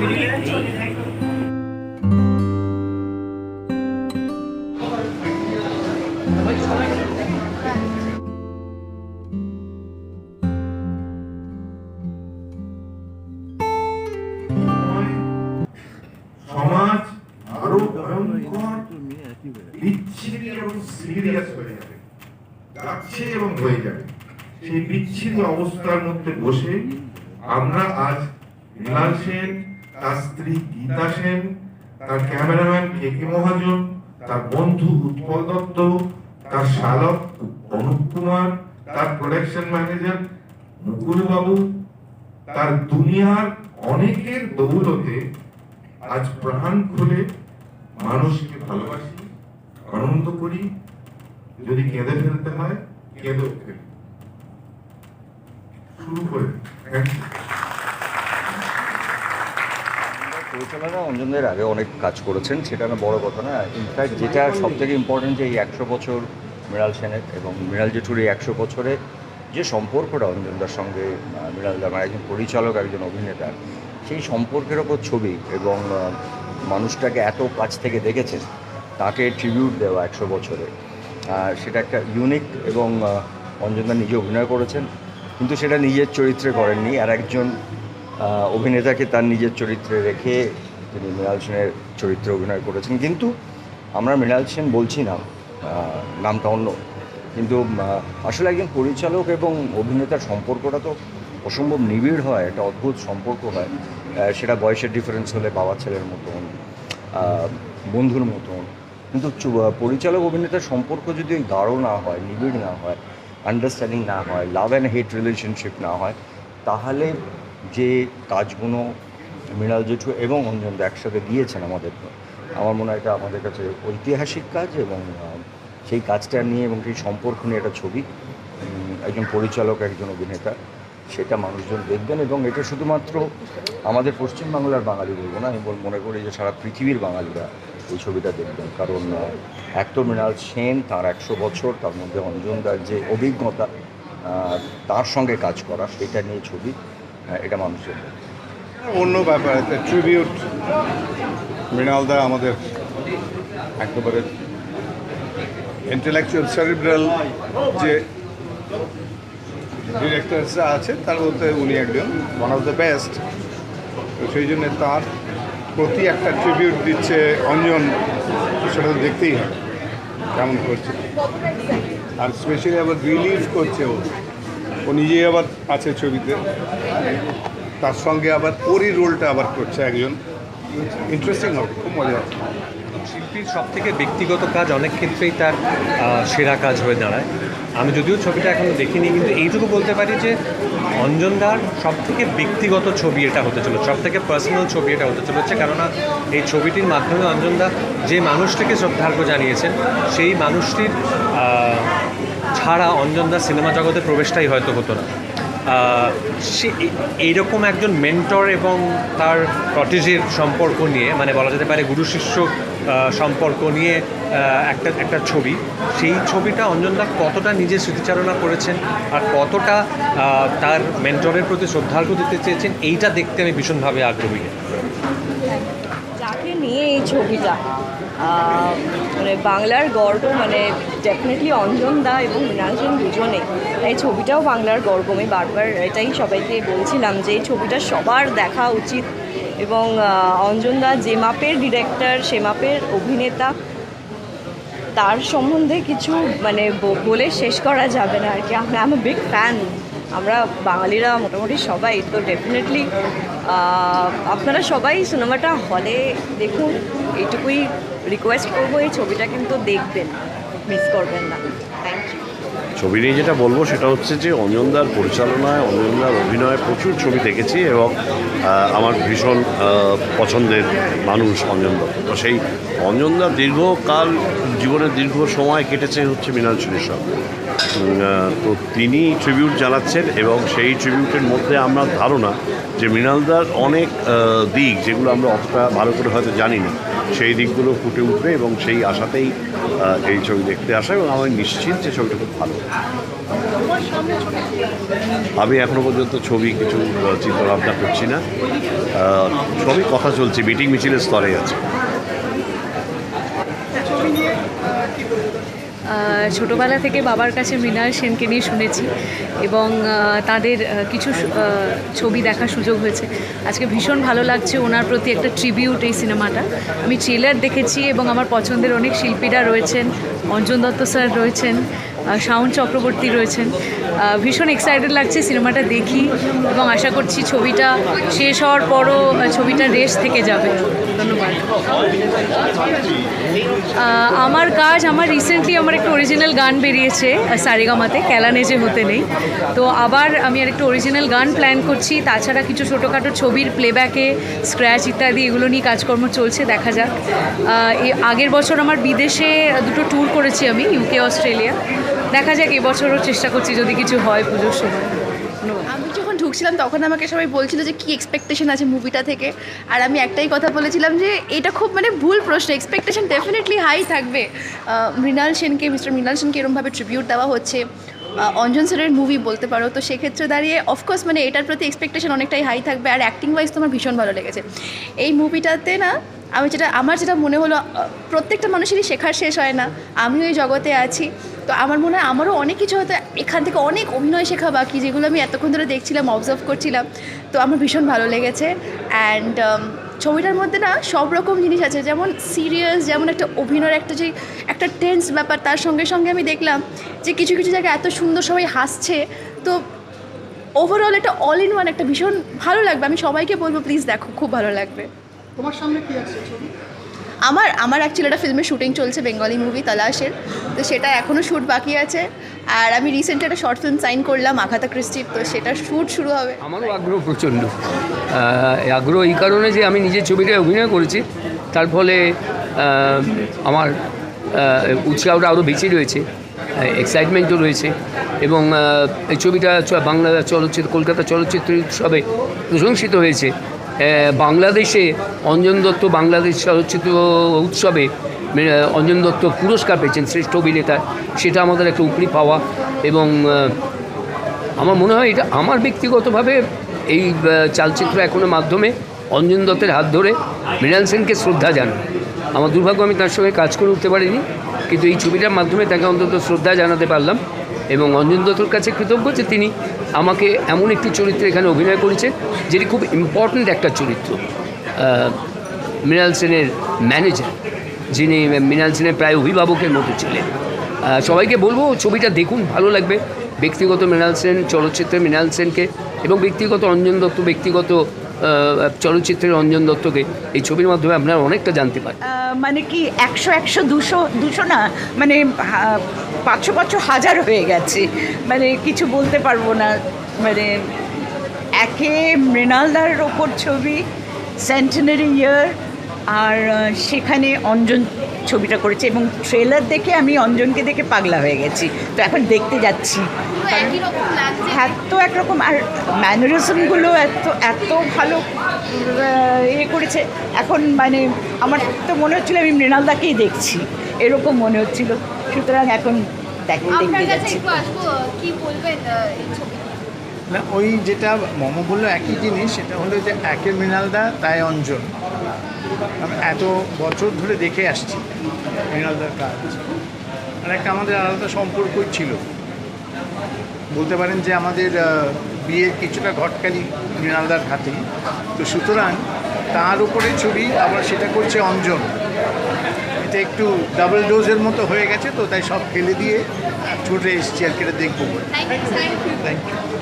সমাজ আরও ভয়ঙ্কর, বিচ্ছিন্ন এবং সিরিয়াস হয়ে যাবে। যাচ্ছে এবং হয়ে যাবে। সেই বিচ্ছিন্ন অবস্থার মধ্যে বসে আমরা আজ মৃণাল তার স্ত্রী গীতা সেন, তার ক্যামেরাম্যান কে কে মহাজন, তার বন্ধু উৎপল দত্ত, তার শালক অনুপ কুমার, তার প্রোডাকশন ম্যানেজার মুকুল বাবু তার দুনিয়ার অনেকের দৌলতে আজ প্রাণ খুলে মানুষকে ভালোবাসি, আনন্দ করি, যদি কেঁদে ফেলতে হয় কেঁদেও ফেলি। শুরু করে থ্যাংক ইউ পরিচালনা অঞ্জনদের আগে অনেক কাজ করেছেন সেটা না বড় কথা না। ইনফ্যাক্ট যেটা সব থেকে ইম্পর্টেন্ট যে এই একশো বছর মৃণাল সেনের এবং মৃণাল জেঠুর এই একশো বছরে যে সম্পর্কটা অঞ্জনদার সঙ্গে আহ, মৃণাল দা মানে একজন পরিচালক একজন অভিনেতা সেই সম্পর্কের ওপর ছবি এবং মানুষটাকে এত কাছ থেকে দেখেছেন তাকে ট্রিবিউট দেওয়া একশো বছরে। সেটা একটা ইউনিক এবং অঞ্জনদা নিজে অভিনয় করেছেন কিন্তু সেটা নিজের চরিত্রে করেননি। আর একজন অভিনেতাকে তার নিজের চরিত্রে রেখে তিনি মৃণাল সেনের চরিত্রে অভিনয় করেছেন। কিন্তু আমরা মৃণাল সেন বলছি না নামটা অন্য। কিন্তু আসলে একজন পরিচালক এবং অভিনেতার সম্পর্কটা তো অসম্ভব নিবিড় হয়, একটা অদ্ভুত সম্পর্ক হয়। সেটা বয়সের ডিফারেন্স হলে বাবা ছেলের মতন বন্ধুর মতন। কিন্তু পরিচালক অভিনেতার সম্পর্ক যদি ওই গাঢ় না হয়, নিবিড় না হয় আন্ডারস্ট্যান্ডিং না হয় লাভ অ্যান্ড হেট রিলেশনশিপ না হয়, তাহলে যে কাজগুলো মৃণাল জেঠু এবং অঞ্জন একসাথে দিয়েছেন আমাদের। আমার মনে হয় এটা আমাদের কাছে ঐতিহাসিক কাজ এবং সেই কাজটা নিয়ে এবং সেই সম্পর্ক নিয়ে একটা ছবি। একজন পরিচালক, একজন অভিনেতা, সেটা মানুষজন দেখবেন এবং এটা শুধুমাত্র আমাদের পশ্চিমবাংলার বাঙালি বলব না। আমি মনে করি যে সারা পৃথিবীর বাঙালিরা এই ছবিটা দেখবেন। কারণ এক তো মৃণাল সেন, তার একশো বছর, তার মধ্যে অঞ্জনদার যে অভিজ্ঞতা তার সঙ্গে কাজ করা, সেটা নিয়ে ছবি। এটা মানুষের অন্য ব্যাপার ট্রিবিউট মৃণালদা আমাদের একেবারে ইন্টেলেকচুয়াল সেরিব্রাল যে ডিরেক্টরসরা আছে, তার মধ্যে উনি একজন ওয়ান অফ দ্য বেস্ট তো সেই জন্য তার প্রতি একটা ট্রিবিউট দিচ্ছে অঞ্জন সেটা তো দেখতেই হয় কেমন করছে। আর স্পেশালি আবার রিলিভ করছে ও। ও নিজেই আবার আছে ছবিতে। তার সঙ্গে আবার ওরই রোলটা আবার করছে একজন। ইন্টারেস্টিং হবে, খুব মজা শিল্পীর সব থেকে ব্যক্তিগত কাজ অনেক ক্ষেত্রেই তার সেরা কাজ হয়ে দাঁড়ায়। আমি যদিও ছবিটা এখনও দেখিনি, কিন্তু এইটুকু বলতে পারি যে অঞ্জনদার সব থেকে ব্যক্তিগত ছবি এটা হতে চলেছে সব থেকে পার্সোনাল ছবি এটা হতে চলেছে। কেননা এই ছবিটির মাধ্যমে অঞ্জনদা যে মানুষটিকে শ্রদ্ধার্ঘ জানিয়েছেন, সেই মানুষটির ছাড়া অঞ্জনদা সিনেমা জগতে প্রবেশটাই হয়তো হতো না। সে এইরকম একজন মেন্টর এবং তার প্রটেজের সম্পর্ক নিয়ে মানে বলা যেতে পারে গুরু শিষ্য সম্পর্ক নিয়ে একটা একটা ছবি। সেই ছবিটা অঞ্জনদা কতটা নিজে স্মৃতিচারণা করেছেন আর কতটা তার মেন্টরের প্রতি শ্রদ্ধার্ঘ দিতে চেয়েছেন, এইটা দেখতে আমি ভীষণভাবে আগ্রহী। যাকে নিয়ে এই ছবিটা মানে বাংলার গর্ব মানে ডেফিনেটলি অঞ্জন দা এবং মৃণাল সেন দুজনে এই ছবিটাও বাংলার গর্ব। আমি বারবার এটাই সবাইকে বলছিলাম যে এই ছবিটা সবার দেখা উচিত এবং অঞ্জন দা যে মাপের ডিরেক্টর সে মাপের অভিনেতা, তার সম্বন্ধে কিছু মানে বলে শেষ করা যাবে না আর কি। আমরা আমি বিগ ফ্যান আমরা বাঙালিরা মোটামুটি সবাই, তো ডেফিনেটলি আপনারা সবাই সিনেমাটা হলে দেখুন, এইটুকুই রিকোয়েস্ট করব, এই ছবিটা কিন্তু দেখবেন মিস করবেন না। থ্যাংক ইউ ছবি নিয়ে যেটা বলব সেটা হচ্ছে যে অঞ্জনদার পরিচালনায় অঞ্জনদার অভিনয়ে প্রচুর ছবি দেখেছি এবং আমার ভীষণ পছন্দের মানুষ অঞ্জন দত্ত তো সেই অঞ্জনদার দীর্ঘকাল, জীবনের দীর্ঘ সময় কেটেছে হচ্ছে মৃণাল সেনের সঙ্গে তো তিনি ট্রিবিউট জানাচ্ছেন এবং সেই ট্রিবিউটের মধ্যে আমরা ধারণা যে মৃণালদার অনেক দিক যেগুলো আমরা অতটা ভালো করে হয়তো জানি না সেই দিকগুলো ফুটে উঠবে এবং সেই আশাতেই এই ছবি দেখতে আসা এবং আমি নিশ্চিত যে ছবিটা খুব ভালো। আমি এখনও পর্যন্ত ছবি কিছু চিন্তাভাবনা চিন্তা ভাবনা করছি না। সবই কথা চলছে, মিটিং মিছিলের স্তরে আছে। ছোটোবেলা থেকে বাবার কাছে মৃণাল সেনকে নিয়ে শুনেছি এবং তাদের কিছু ছবি দেখার সুযোগ হয়েছে। আজকে ভীষণ ভালো লাগছে ওনার প্রতি একটা ট্রিবিউট এই সিনেমাটা। আমি ট্রেলার দেখেছি এবং আমার পছন্দের অনেক শিল্পীরা রয়েছেন অঞ্জন দত্ত স্যার রয়েছেন শাওন চক্রবর্তী রয়েছেন। ভীষণ এক্সাইটেড লাগছে সিনেমাটা দেখি এবং আশা করছি ছবিটা শেষ হওয়ার পরও ছবিটা রেস থেকে যাবে। ধন্যবাদ। আমার কাজ, আমার রিসেন্টলি আমার একটা অরিজিনাল গান বেরিয়েছে সারেগামাতে ক্যালানে যে হতে নেই। তো আবার আমি আর একটা অরিজিনাল গান প্ল্যান করছি, তাছাড়া কিছু ছোটোখাটো ছবির প্লেব্যাকে স্ক্র্যাচ ইত্যাদি এগুলো নিয়ে কাজকর্ম চলছে, দেখা যাক। আগের বছর আমার বিদেশে দুটো ট্যুর করেছি আমি ইউকে অস্ট্রেলিয়া দেখা যাক, এবছরও চেষ্টা করছি যদি কিছু হয় পুজোর সময়। আমি যখন ঢুকছিলাম তখন আমাকে সবাই বলছিল যে কি এক্সপেকটেশন আছে মুভিটা থেকে। আর আমি একটাই কথা বলেছিলাম যে এটা খুব মানে ভুল প্রশ্ন এক্সপেকটেশন ডেফিনেটলি হাই থাকবে। মৃণাল সেনকে, মিস্টার মৃণাল সেনকে এরমভাবে ট্রিবিউট দেওয়া হচ্ছে। অঞ্জন স্যারের মুভি বলতে পারো। তো সেক্ষেত্রে দাঁড়িয়ে অফকোর্স মানে এটার প্রতি এক্সপেকটেশন অনেকটাই হাই থাকবে। আর অ্যাক্টিং ওয়াইজ তো আমার ভীষণ ভালো লেগেছে। এই মুভিটাতে না, আমি যেটা, আমার যেটা মনে হলো প্রত্যেকটা মানুষেরই শেখার শেষ হয় না। আমিও এই জগতে আছি। তো আমার মনে হয় আমারও অনেক কিছু হয়তো এখান থেকে অনেক অভিনয় শেখা বাকি যেগুলো আমি এতক্ষণ ধরে দেখছিলাম অবজার্ভ করছিলাম। তো আমার ভীষণ ভালো লেগেছে। অ্যান্ড ছবিটার মধ্যে না সব রকম জিনিস আছে। যেমন সিরিয়াস যেমন একটা অভিনয়ের একটা যে, একটা টেন্স ব্যাপার, তার সঙ্গে সঙ্গে আমি দেখলাম যে কিছু কিছু জায়গায় এত সুন্দর সবাই হাসছে। তো ওভারঅল একটা অল ইন ওয়ান একটা ভীষণ ভালো লাগবে। আমি সবাইকে বলব প্লিজ দেখো, খুব ভালো লাগবে। তোমার সামনে কি আছে ছবি? আমার আমার অ্যাকচুয়ালি একটা ফিল্মের শুটিং চলছে বেঙ্গলি মুভি তালাশের তো সেটা এখনও শ্যুট বাকি আছে। আর আমি রিসেন্টলি একটা শর্ট ফিল্ম সাইন করলাম আঘাতা ক্রিস্টির তো সেটা শ্যুট শুরু হবে। আমারও আগ্রহ প্রচণ্ড। আগ্রহ এই কারণে যে আমি নিজের ছবিটায় অভিনয় করেছি, তার ফলে আমার উৎসাহটা আরও বেশি রয়েছে এক্সাইটমেন্টও রয়েছে। এবং এই ছবিটা বাংলা চলচ্চিত্র, কলকাতা চলচ্চিত্র উৎসবে প্রশংসিত হয়েছে। বাংলাদেশে অঞ্জন দত্ত বাংলাদেশ চলচ্চিত্র উৎসবে অঞ্জন দত্ত পুরস্কার পেয়েছেন শ্রেষ্ঠ অভিনেতা। সেটা আমাদের একটা উপরি পাওয়া এবং আমার মনে হয় এটা আমার ব্যক্তিগতভাবে এই চালচিত্র এখনের মাধ্যমে অঞ্জন দত্তের হাত ধরে মৃণাল সেনকে শ্রদ্ধা জানান আমার দুর্ভাগ্য আমি তার সঙ্গে কাজ করে উঠতে পারিনি, কিন্তু এই ছবিটার মাধ্যমে তাকে অন্তত শ্রদ্ধা জানাতে পারলাম। এবং অঞ্জন দত্তর কাছে কৃতজ্ঞ যে তিনি আমাকে এমন একটি চরিত্রে এখানে অভিনয় করেছেন, যেটি খুব ইম্পর্ট্যান্ট একটা চরিত্র। মৃণাল সেনের ম্যানেজার যিনি মৃণাল সেনের প্রায় অভিভাবকের মতো ছিলেন। সবাইকে বলব ছবিটা দেখুন, ভালো লাগবে। ব্যক্তিগত মৃণাল সেন চলচ্চিত্রে মৃণাল সেনকে এবং ব্যক্তিগত অঞ্জন দত্ত ব্যক্তিগত চলচ্চিত্রের অঞ্জন দত্তকে এই ছবির মাধ্যমে আপনারা অনেকটা জানতে পারেন মানে কি একশো একশো দুশো দুশো না মানে পাঁচশো পাঁচশো হাজার হয়ে গেছে। মানে কিছু বলতে পারব না। মানে একে মৃণালদার ওপর ছবি সেন্টেনারি ইয়ার আর সেখানে অঞ্জন ছবিটা করেছে এবং ট্রেলার দেখে আমি অঞ্জনকে দেখে পাগলা হয়ে গেছি। তো এখন দেখতে যাচ্ছি। এত একরকম। আর ম্যানারিজমগুলো এত এত ভালো ইয়ে করেছে। এখন মানে আমার তো মনে হচ্ছিল আমি মৃণালদাকেই দেখছি। এরকম মনে হচ্ছিল। সুতরাং এখন দেখ- দেখতে যাচ্ছি। কি বলবেন না ওই যেটা মম বলল একই জিনিস সেটা হলো যে একে মৃণালদা তাই অঞ্জন। এত বছর ধরে দেখে আসছি মৃণালদার কাজ। আর একটা আমাদের আলাদা সম্পর্কই ছিল। বলতে পারেন যে আমাদের বিয়ের কিছুটা ঘটকালি মৃণালদার হাতেই। তো সুতরাং তার উপরে ছবি আবার সেটা করছে অঞ্জন। এটা একটু ডাবল ডোজের মতো হয়ে গেছে তো তাই সব ফেলে দিয়ে ছুটে এসেছি আর কি এটা দেখব। Thank you